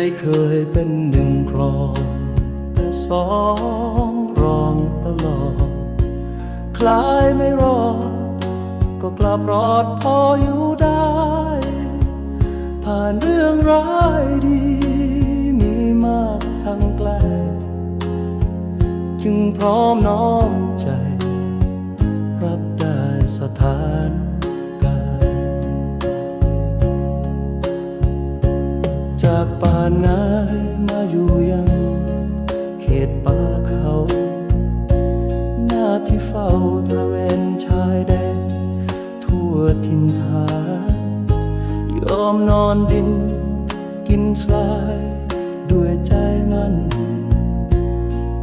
ไม่เคยเป็นหนึ่งครอง แต่สองรองตลอด คล้ายไม่รอด ก็กลับรอดพออยู่ได้ ผ่านเรื่องร้ายดี มีมากทั้งไกล จึงพร้อมน้อมใจ รับได้สถานากป่านนายมาอยู่ยังเขตป่าเขา หน้าที่เฝ้าตระเวนชายแดน ทั่วทินฐานยอมนอนดิน กินทราย ด้วยใจมัน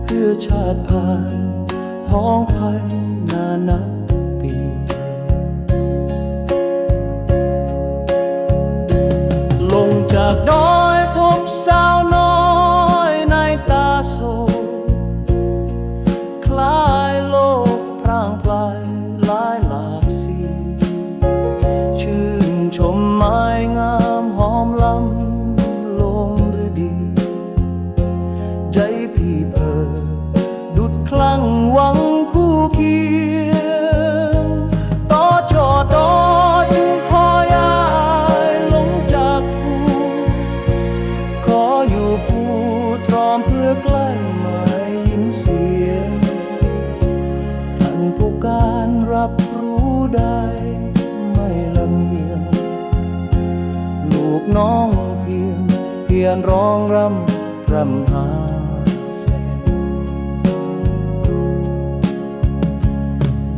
เพื่อชาติผ่านพ้องภัยนานนับปี ใจพี่เพิดดุดคลั่งหวังคู่เคียงต่อชอดอจึงคอยายลงจากภูขออยู่ภูตรอมเพื่อใกล้หมายยินเสียงท่านผู้การรับรู้ได้ไม่ละเมียงลูกน้องเพียงเพียรร้องรำรำหา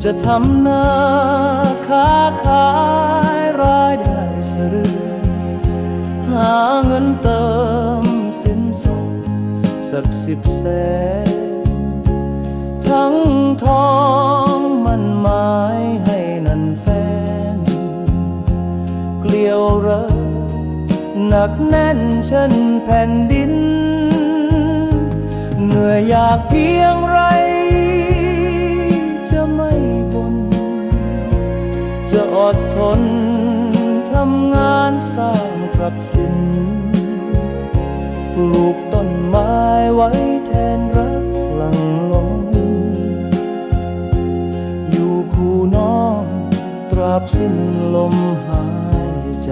จะทำนาค้าขายรายได้สะรือ หาเงินเติมสินสอดสักสิบแสนทั้งทองมันหมายให้นันแฟน เกลียวเรอหนักแน่นเช่นแผ่นดิน เหนื่อยอยากเพียงไร รัพสิน ปลูกต้นไม้ไว้แทนรักหลังลมอยู่คู่น้องตราบสิ้นลมหายใจ